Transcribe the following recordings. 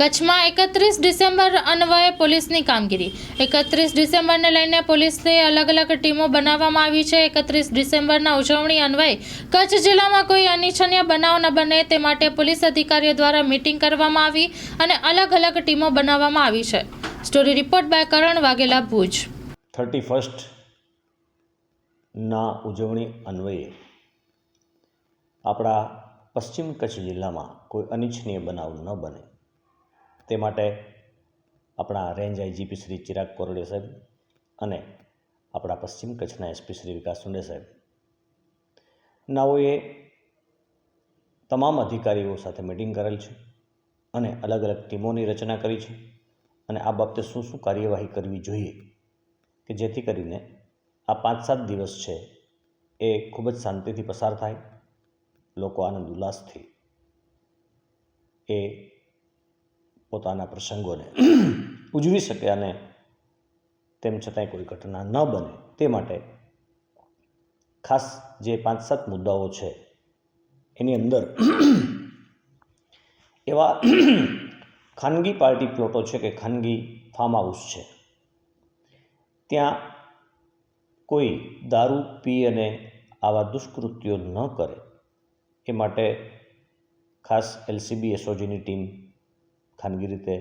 કચ્છમાં એકત્રીસ ડિસેમ્બર અન્વયે પોલીસની કામગીરી. એકત્રીસ ડિસેમ્બરને લઈને પોલીસને અલગ અલગ ટીમો બનાવવામાં આવી છે. એકત્રીસ ડિસેમ્બરના ઉજવણી અન્વયે કચ્છ જિલ્લામાં કોઈ અનિચ્છનીય બનાવ ન બને તે માટે પોલીસ અધિકારીઓ દ્વારા મીટિંગ કરવામાં આવી અને અલગ અલગ ટીમો બનાવવામાં આવી છે. Story report by Karan Vaghela Bhuj. Thirty ફર્સ્ટના ઉજવણી અન્વયે આપણા પશ્ચિમ કચ્છ જિલ્લામાં કોઈ અનિચ્છનીય બનાવ ન બને. તે માટે આપણા રેન્જ આઈજીપી શ્રી ચિરાગ કોરડે સાહેબ અને આપણા પશ્ચિમ કચ્છના એસપી શ્રી વિકાસ સુંડે સાહેબ. નાઓએ તમામ અધિકારીઓ સાથે મિટિંગ કરેલ છે અને અલગ અલગ ટીમોની રચના કરી છે અને આ બાબતે શું શું કાર્યવાહી કરવી જોઈએ કે જેથી કરીને આ પાંચ સાત દિવસ છે એ ખૂબ જ શાંતિથી પસાર થાય, લોકો આનંદ ઉલ્લાસથી એ પોતાના પ્રસંગોને ઉજવી શકે અને તેમ છતાંય કોઈ ઘટના ન બને, તે માટે ખાસ જે પાંચ સાત મુદ્દાઓ છે, એની અંદર એવા ખાનગી પાર્ટી પ્લોટો છે કે ખાનગી ફાર્મ હાઉસ છે. ત્યાં કોઈ દારૂ પી અને આવા દુષ્કૃત્યો ન કરે. એ માટે ખાસ એલસીબી, એસઓજીની ટીમ ખાનગી રીતે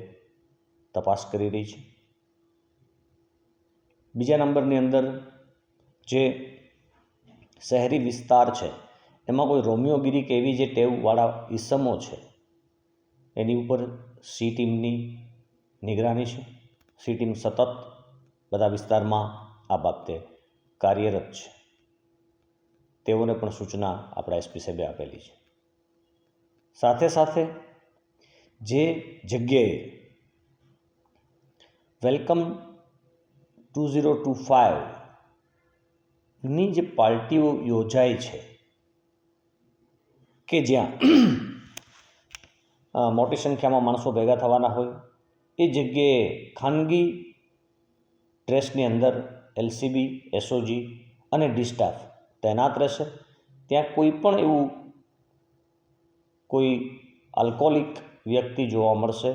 તપાસ કરી રહી છે. બીજા નંબરની અંદર જે શહેરી વિસ્તાર છે, એમાં કોઈ રોમિયોગીરી કે એવી જે ટેવવાળા ઈસમો છે, એની ઉપર સી ટીમની નિગરાની છે. સી ટીમ સતત બધા વિસ્તારમાં આ બાબતે કાર્યરત છે. તેઓને પણ સૂચના આપણા એસપી સાહેબે આપેલી છે. સાથે સાથે જે જગ્યાએ વેલકમ ટુ ઝીરો ટુ ફાઇવની જે પાર્ટીઓ યોજાય છે કે જ્યાં મોટી સંખ્યામાં માણસો ભેગા થવાના હોય, એ જગ્યાએ ખાનગી ડ્રેસની અંદર એલસીબી, એસઓજી અને ડિસ્ટાફ તૈનાત રહેશે. ત્યાં કોઈ પણ એવું કોઈ આલ્કોહોલિક વ્યક્તિ જોવા મળશે,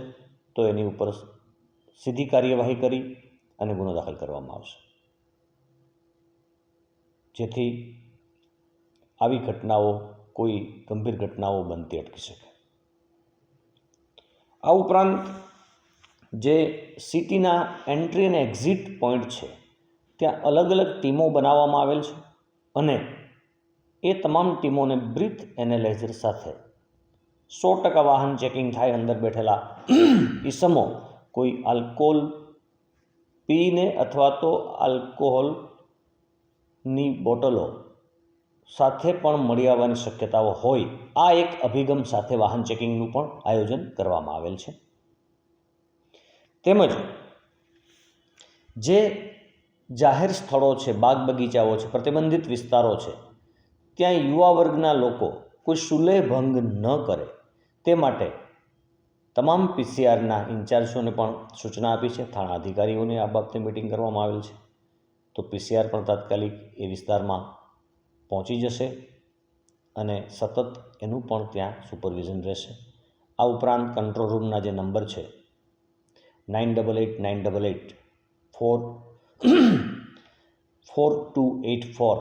તો એની ઉપર સીધી કાર્યવાહી કરી અને ગુનો દાખલ કરવામાં આવશે. જેથી આવી ઘટનાઓ, કોઈ ગંભીર ઘટનાઓ બનતી અટકી શકે. આ ઉપરાંત જે સિટીના એન્ટ્રી અને એક્ઝિટ પોઈન્ટ છે, ત્યાં અલગ અલગ ટીમો બનાવવામાં આવેલ છે અને એ તમામ ટીમોને બ્રીથ એનાલાઇઝર સાથે સો ટકા વાહન ચેકિંગ થાય અંદર બેઠેલા. ઈસમો કોઈ આલ્કોહોલ પીને અથવા તો આલ્કોહોલની બોટલો સાથે પણ મળી આવવાની શક્યતાઓ હોય, આ એક અભિગમ સાથે વાહન ચેકિંગનું પણ આયોજન કરવામાં આવેલ છે. તેમજ જે જાહેર સ્થળો છે, બાગ બગીચાઓ છે, પ્રતિબંધિત વિસ્તારો છે, ત્યાં યુવા વર્ગના લોકો કોઈ સુલેહ ભંગ ન કરે. તે માટે તમામ પીસીઆરના ઇન્ચાર્જોને પણ સૂચના આપી છે. થાણા અધિકારીઓને આ બાબતે મિટિંગ કરવામાં આવેલ છે. તો પીસીઆર પણ તાત્કાલિક એ વિસ્તારમાં પહોંચી જશે અને સતત એનું પણ ત્યાં સુપરવિઝન રહેશે. આ ઉપરાંત કંટ્રોલ રૂમના જે નંબર છે nine double eight nine double eight four four two eight four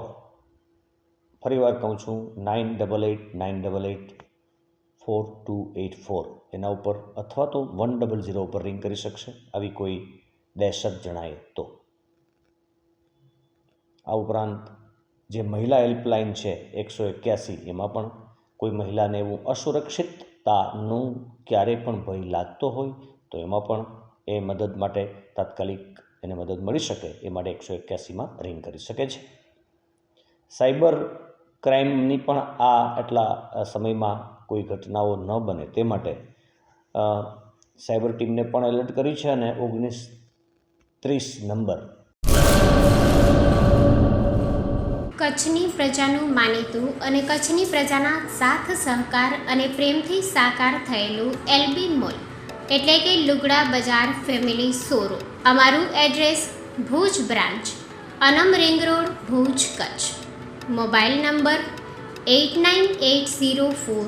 ફરી વાર કહું છું nine double eight nine double eight four two eight four એના ઉપર અથવા તો વન ડબલ ઝીરો ઉપર રિંગ કરી શકશે. આવી કોઈ દહેશત જણાય તો. આ ઉપરાંત જે મહિલા હેલ્પલાઇન છે એકસો એક્યાસી, એમાં પણ કોઈ મહિલાને એવું અસુરક્ષિતતાનું ક્યારેય પણ ભય લાગતો હોય, તો એમાં પણ એ મદદ માટે તાત્કાલિક એને મદદ મળી શકે, એ માટે એકસો એક્યાસીમાં રિંગ કરી શકે છે. સાયબર ક્રાઇમની પણ આ એટલા સમયમાં કોઈ ઘટનાઓ ન બને તે માટે સાયબર ટીમને પણ એલર્ટ કરી છે અને ઓગણીસ ત્રીસ નંબર. કચ્છની પ્રજાનું માનીતું અને કચ્છની પ્રજાના સાથ, સહકાર અને પ્રેમથી સાકાર થયેલું એલબી મોલ, એટલે કે લુગડા બજાર ફેમિલી સોરો અમારું એડ્રેસ ભુજ બ્રાન્ચ, અનમ ring road, Bhuj Kutch. Mobile number eight nine eight zero four